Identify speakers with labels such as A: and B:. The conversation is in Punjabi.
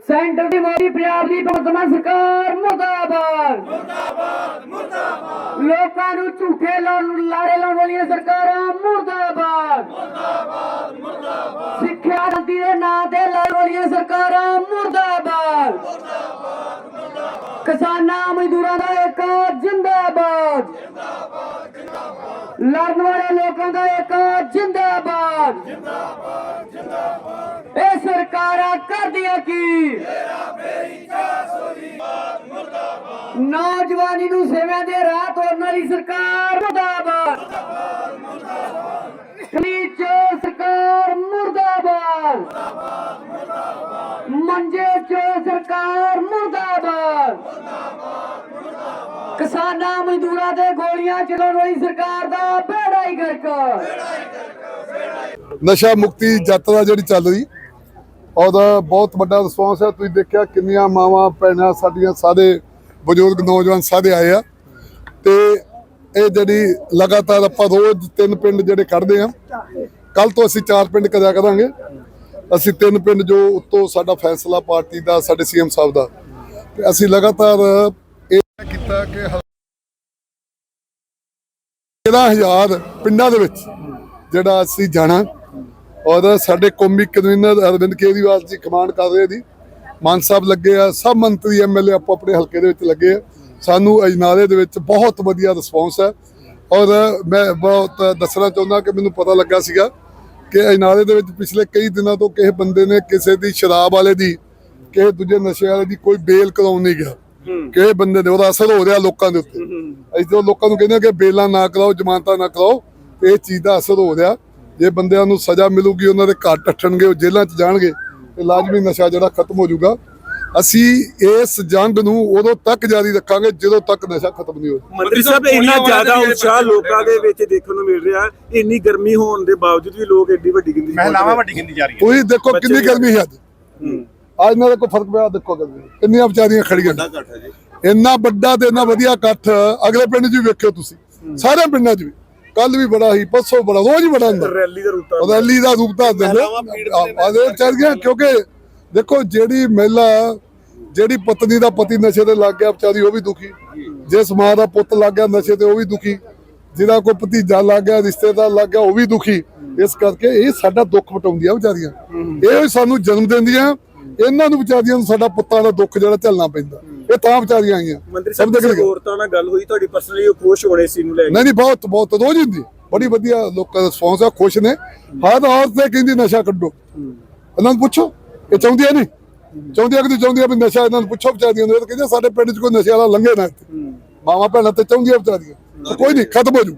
A: ਸੈਂਟਰ ਦੀ ਮੋਦੀ ਪੰਜਾਬ ਦੀ ਵਰਤਮਾਨ ਸਰਕਾਰ ਮੁਰਦਾਬਾਦ। ਮੁਰਦਾਬਾਦ ਮੁਰਦਾਬਾਦ। ਲੋਕਾਂ ਨੂੰ ਝੂਠੇ ਲਾਉਣ ਲਾਰੇ ਲਾਉਣ ਵਾਲੀਆਂ ਸਰਕਾਰਾਂ ਮੁਰਦਾਬਾਦ। ਮੁਰਦਾਬਾਦ ਮੁਰਦਾਬਾਦ। ਸਿੱਖਿਆ ਨੀਤੀ ਦੇ ਨਾਂ ਤੇ ਲਾਉਣ ਵਾਲੀਆਂ ਸਰਕਾਰਾਂ ਮੁਰਦਾਬਾਦ। ਮੁਰਦਾਬਾਦ ਮੁਰਦਾਬਾਦ। ਕਿਸਾਨਾਂ ਮਜ਼ਦੂਰਾਂ ਦਾ ਇੱਕ ਜਿੰਦਾਬਾਦ। ਲੜਨ ਵਾਲੇ ਲੋਕਾਂ ਦਾ ਇੱਕ ਜਿੰਦਾਬਾਦ। ਇਹ ਸਰਕਾਰਾਂ ਕਰਦੀਆਂ ਕੀ? ਨੌਜਵਾਨੀ ਨੂੰ ਸੇਵਾ ਦੇ ਰਾਹ ਤੋਰਨ ਵਾਲੀ ਸਰਕਾਰ ਮੁਰਦਾਬਾਦ। ਕਲੀ ਚੋਰ ਸਰਕਾਰ ਮੁਰਦਾਬਾਦ। ਮੰਜੇ ਕਿਸਾਨਾਂ ਮਜ਼ਦੂਰਾਂ ਤੇ ਗੋਲੀਆਂ ਚਲਾਉਣ ਵਾਲੀ ਸਰਕਾਰ ਦਾ ਬੇੜਾ ਹੀ ਗਰਕ।
B: ਨਸ਼ਾ ਮੁਕਤੀ ਯਾਤਰਾ ਜਿਹੜੀ ਚੱਲ ਰਹੀ, ਉਹਦਾ ਬਹੁਤ ਵੱਡਾ ਰਿਸਪੌਂਸ ਹੈ। ਤੁਸੀਂ ਦੇਖਿਆ ਕਿੰਨੀਆਂ ਮਾਵਾਂ, ਭੈਣਾਂ ਸਾਡੀਆਂ ਸਾਰੇ ਬਜ਼ੁਰਗ ਨੌਜਵਾਨ ਸਾਰੇ ਆਏ ਆ। ਤੇ ਇਹ ਜਿਹੜੀ ਲਗਾਤਾਰ ਆਪਾਂ ਰੋਜ਼ ਤਿੰਨ ਪਿੰਡ ਜਿਹੜੇ ਕੱਢਦੇ ਆ ਕੱਲ ਤੋਂ ਅਸੀਂ ਚਾਰ ਪਿੰਡ ਕਰਿਆ ਕਰਾਂਗੇ। ਅਸੀਂ ਤਿੰਨ ਪਿੰਡ ਜੋ ਉੱਤੋਂ ਸਾਡਾ ਫੈਸਲਾ ਪਾਰਟੀ ਦਾ, ਸਾਡੇ ਸੀਐਮ ਸਾਹਿਬ ਦਾ। ਤੇ ਅਸੀਂ ਲਗਾਤਾਰ ਇਹ ਕੀਤਾ ਕਿ 13000 ਪਿੰਡਾਂ ਦੇ ਵਿੱਚ ਜਿਹੜਾ ਅਸੀਂ ਜਾਣਾ। ਔਰ ਸਾਡੇ ਕੌਮੀ ਕਨਵੀਨਰ ਅਰਵਿੰਦ ਕੇਜਰੀਵਾਲ ਜੀ ਕਮਾਂਡ ਕਰ ਰਹੇ ਜੀ। ਮਾਨ ਸਾਹਿਬ ਲੱਗੇ ਆ, ਸਭ ਮੰਤਰੀ ਐਮਐਲਏ ਆਪੋ ਆਪਣੇ ਹਲਕੇ ਦੇ ਵਿੱਚ ਲੱਗੇ ਆ। ਸਾਨੂੰ ਅਜਨਾਲੇ ਦੇ ਵਿੱਚ ਬਹੁਤ ਵਧੀਆ ਰਿਸਪੌਂਸ ਹੈ। ਔਰ ਮੈਂ ਬਹੁਤ ਦੱਸਣਾ ਚਾਹੁੰਦਾ ਕਿ ਮੈਨੂੰ ਪਤਾ ਲੱਗਾ ਸੀਗਾ ਕਿ ਅਜਨਾਲੇ ਦੇ ਵਿੱਚ ਪਿਛਲੇ ਕਈ ਦਿਨਾਂ ਤੋਂ ਕਿਸੇ ਬੰਦੇ ਨੇ ਕਿਸੇ ਦੀ ਸ਼ਰਾਬ ਵਾਲੇ ਦੀ, ਕਿਸੇ ਦੂਜੇ ਨਸ਼ੇ ਵਾਲੇ ਦੀ ਕੋਈ ਬੇਲ ਕਰਾਉਣ ਨਹੀਂ ਗਿਆ। ਕਿਸੇ ਬੰਦੇ ਦੇ ਉਹਦਾ ਅਸਰ ਹੋ ਰਿਹਾ ਲੋਕਾਂ ਦੇ ਉੱਤੇ। ਅਸੀਂ ਤਾਂ ਲੋਕਾਂ ਨੂੰ ਕਹਿੰਦੇ ਆ ਕਿ ਬੇਲਾਂ ਨਾ ਕਰਾਓ ਜ਼ਮਾਨਤਾਂ ਨਾ ਕਰਾਓ ਇਹ ਚੀਜ਼ ਦਾ ਅਸਰ ਹੋ ਰਿਹਾ। ਜੇ ਬੰਦਿਆਂ ਨੂੰ ਸਜ਼ਾ ਮਿਲੂਗੀ ਉਹਨਾਂ ਦੇ ਘਰ ਟੱਟਣਗੇ ਉਹ ਜੇਲ੍ਹਾਂ 'ਚ ਜਾਣਗੇ ਤੇ ਲਾਜ਼ਮੀ ਨਸ਼ਾ ਜਿਹੜਾ ਖਤਮ ਹੋ ਜਾਊਗਾ। ਅਸੀਂ ਇਸ ਜੰਗ ਨੂੰ ਉਦੋਂ ਤੱਕ ਜਾਰੀ ਰੱਖਾਂਗੇ ਜਦੋਂ ਤੱਕ ਨਸ਼ਾ ਖਤਮ ਨਹੀਂ ਹੋ ਜਾਂਦਾ
C: ਮੰਤਰੀ ਸਾਹਿਬ ਇੰਨਾ ਜ਼ਿਆਦਾ ਉਤਸ਼ਾਹ ਲੋਕਾਂ ਦੇ ਵਿੱਚ ਦੇਖਣ ਨੂੰ ਮਿਲ ਰਿਹਾ ਇੰਨੀ ਗਰਮੀ ਹੋਣ ਦੇ ਬਾਵਜੂਦ ਵੀ ਲੋਕ ਐਡੀ ਵੱਡੀ ਗਿਣਤੀ
D: ਮਹਿਲਾਵਾਂ। ਵੱਡੀ ਗਿਣਤੀ ਜਾ ਰਹੀ ਹੈ
B: ਤੁਸੀਂ ਦੇਖੋ ਕਿੰਨੀ ਗਰਮੀ ਹੈ ਅੱਜ। ਅੱਜ ਇਹਨਾਂ ਦਾ ਕੋਈ ਫ਼ਰਕ ਪਿਆ ਦੇਖੋ ਕਿੰਨੀਆਂ ਵਿਚਾਰੀਆਂ ਖੜੀਆਂ
C: ਹੈ ਜੀ।
B: ਇੰਨਾ ਵੱਡਾ ਤੇ ਇੰਨਾ ਵਧੀਆ ਇਕੱਠ ਅਗਲੇ ਪਿੰਡ 'ਚ ਵੀ ਵੇਖਿਓ ਤੁਸੀਂ। ਸਾਰੇ ਪਿੰਡਾਂ 'ਚ ਵੀ। ਕੱਲ ਵੀ ਬੜਾ ਸੀ ਪਰਸੋਂ ਬੜਾ ਰੋਜ਼ ਹੀ ਬੜਾ ਹੁੰਦਾ।
C: ਰੈਲੀ ਦਾ ਰੂਪ ਤਾਂ
B: ਰੈਲੀ ਦਾ ਰੂਪ ਧਾਰ ਦਿੰਦੇ ਆਦੇ ਚੱਲ ਗਿਆ ਕਿਉਂਕਿ ਦੇਖੋ ਜਿਹੜੀ ਮਹਿਲਾ ਜਿਹੜੀ ਪਤਨੀ ਦਾ ਪਤੀ ਨਸ਼ੇ ਤੇ ਲੱਗ ਗਿਆ ਵਿਚਾਰੀ ਉਹ ਵੀ ਦੁਖੀ। ਜਿਸ ਮਾਂ ਦਾ ਪੁੱਤ ਲੱਗ ਗਿਆ ਨਸ਼ੇ ਤੇ ਉਹ ਵੀ ਦੁਖੀ। ਜਿਹਦਾ ਕੋਈ ਭਤੀਜਾ ਲੱਗ ਗਿਆ ਰਿਸ਼ਤੇਦਾਰ ਲੱਗ ਗਿਆ ਉਹ ਵੀ ਦੁਖੀ। ਇਸ ਕਰਕੇ ਇਹ ਸਾਡਾ ਦੁੱਖ ਵਟਾਉਂਦੀਆਂ ਵਿਚਾਰੀਆਂ। ਇਹ ਸਾਨੂੰ ਜਨਮ ਦਿੰਦੀਆਂ। ਇਹਨਾਂ ਨੂੰ ਵਿਚਾਰੀਆਂ ਨੂੰ ਸਾਡਾ ਪੁੱਤਾਂ ਦਾ ਦੁੱਖ ਜਿਹੜਾ ਝੱਲਣਾ ਪੈਂਦਾ। ਇਹ ਤਾਂ ਵਿਚਾਰੀਆਂ ਆਈਆਂ।
C: ਮੰਤਰੀ
B: ਸਭ
C: ਸਾਹਿਬ
B: ਦੇ
C: ਔਰਤਾਂ ਨਾਲ ਗੱਲ ਹੋਈ ਤੁਹਾਡੀ ਪਰਸਨਲੀ ਉਹ ਖੁਸ਼ ਹੋਣੇ ਸੀ ਨੂੰ ਲੈ ਕੇ?
B: ਨਹੀਂ ਨਹੀਂ ਬਹੁਤ ਬਹੁਤ ਰੋਜ਼ ਹੁੰਦੀ। ਬੜੀ ਵਧੀਆ ਲੋਕਾਂ ਦਾ ਰਿਸਪੌਂਸ ਆ ਖੁਸ਼ ਨੇ। ਹਰ ਔਰਤ ਤੇ ਕਹਿੰਦੀ ਨਸ਼ਾ ਕੱਢੋ। ਇਹਨਾਂ ਨੂੰ ਪੁੱਛੋ ਇਹ ਚਾਹੁੰਦੀਆਂ ਨਹੀਂ। ਚਾਹੁੰਦੀਆਂ ਕਿ ਚਾਹੁੰਦੀਆਂ ਵੀ ਨਸ਼ਾ ਇਹਨਾਂ ਨੂੰ ਪੁੱਛੋ ਵਿਚਾਰੀਆਂ ਨੂੰ। ਕਹਿੰਦੇ ਸਾਡੇ ਪਿੰਡ 'ਚ ਕੋਈ ਨਸ਼ੇ ਵਾਲਾ ਲੰਘੇ ਨਾ ਮਾਵਾਂ ਭੈਣਾਂ ਤੇ ਚਾਹੁੰਦੀਆਂ ਵਿਚਾਰੀਆਂ। ਕੋਈ ਨਹੀਂ ਖਤਮ ਹੋ ਜੂ।